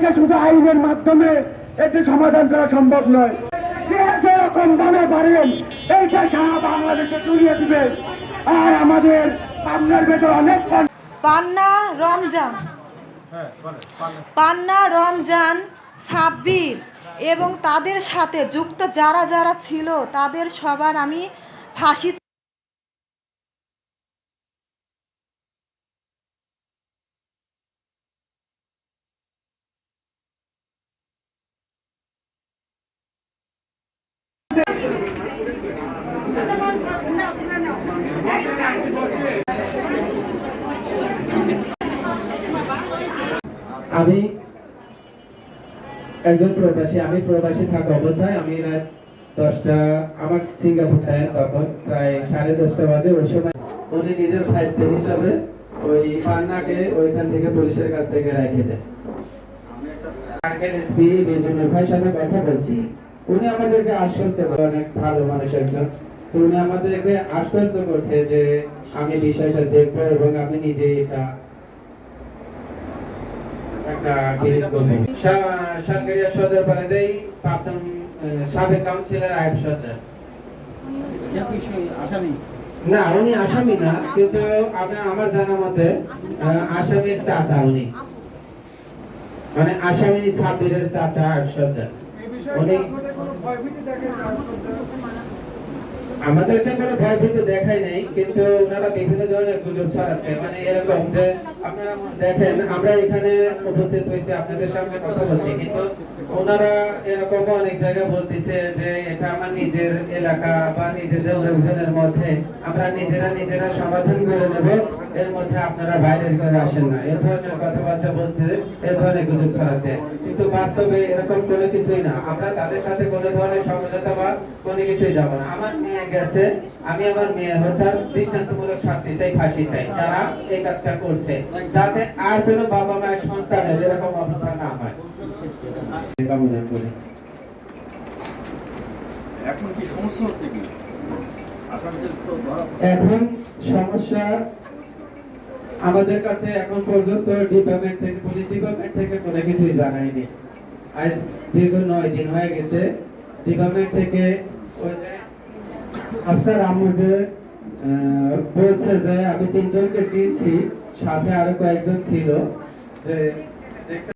এটা শুধু আইনের মাধ্যমে এটি সমাধান করা সম্ভব নয়। যে যেরকম দামে পারেন এইটা সারা বাংলাদেশে চুরিয়ে দিবে। আর আমাদের আপনার ভেতর অনেক পান্না রমজান। পান্না রমজান সাব্বির এবং তাদের সাথে যুক্ত যারা যারা ছিল, তাদের সবার আমি ফাঁসি আমি একজন প্রবাসী, আমি প্রবাসী থাকা অবস্থায় আমি রাত দশটা, আমার সিঙ্গাপুর টাইম তখন প্রায় সাড়ে দশটা বাজে, ওই সময় উনি নিজের স্বাস্থ্য হিসাবে ওই পান্নাকে ওইখান থেকে পুলিশের কাছ থেকে রেখে দেয়। এসপি বিজয় ভাইয়ের সাথে কথা বলছি। উনি আমাদেরকে আশ্বস্ত অনেক ভালো মানুষ একজন। তো উনি আমাদেরকে আশ্বস্ত করছে যে আমি বিষয়টা দেখব এবং আমি নিজে এটা একটা বিরোধ করব। সা- সাতগাড়িয়া সদর পাড়াতেই প্রাক্তন সাবেক কাউন্সিলর আয়ব সর্দার। না উনি আসামি না কিন্তু আমার জানা মতে আহ, আসামির চাচা উনি। মানে আসামি সাব্বিরের চাচা আয়ব সর্দার। উনি আমাদেরকে কোনো ভয়ভীতি দেখায় নাই, কিন্তু ওনারা বিভিন্ন ধরনের গুজব ছড়াচ্ছে। মানে এরকম যে আপনারা দেখেন, আমরা এখানে উপস্থিত হয়েছি, আপনাদের সামনে কথা বলছি, কিন্তু ওনারা এরকম অনেক জায়গায় বলতেছে যে এটা আমার নিজের এলাকা বা নিজেদের লোকজনের মধ্যে আমরা নিজেরা নিজেরা সমাধান করে নেব, এর মধ্যে আপনারা বাইরের করে আসেন না। এ ধরনের কথাবার্তা বলছে, এ ধরনের গুজব ছড়াচ্ছে। কিন্তু বাস্তবে এরকম কোনো কিছুই না। আমরা তাদের সাথে কোনো ধরনের সমঝোতা বা কোনো কিছুই যাব না। আমার গেছে। আমি আমার মেয়ে হঠাৎ দৃষ্টান্তমূলক শাস্তি চাই ফাঁসি চাই। যারা এই কাজটা করছে যাতে আর কোনো বাবা মায়ের সন্তানের এরকম অবস্থা না হয়। কামনা করি। এখন কি সমস্যা হচ্ছে কি? আসামিদের তো ধরা এখন সমস্যা আমাদের কাছে এখন পর্যন্ত ডিপার্টমেন্ট থেকে পুলিশ ডিপার্টমেন্ট থেকে কোনো কিছুই জানায়নি। আজ দীর্ঘ নয় দিন হয়ে গেছে। ডিপার্টমেন্ট থেকে ওই যে আফসার আম্মু যে বলছে যে আমি তিনজনকে দিয়েছি সাথে আরও কয়েকজন ছিল যে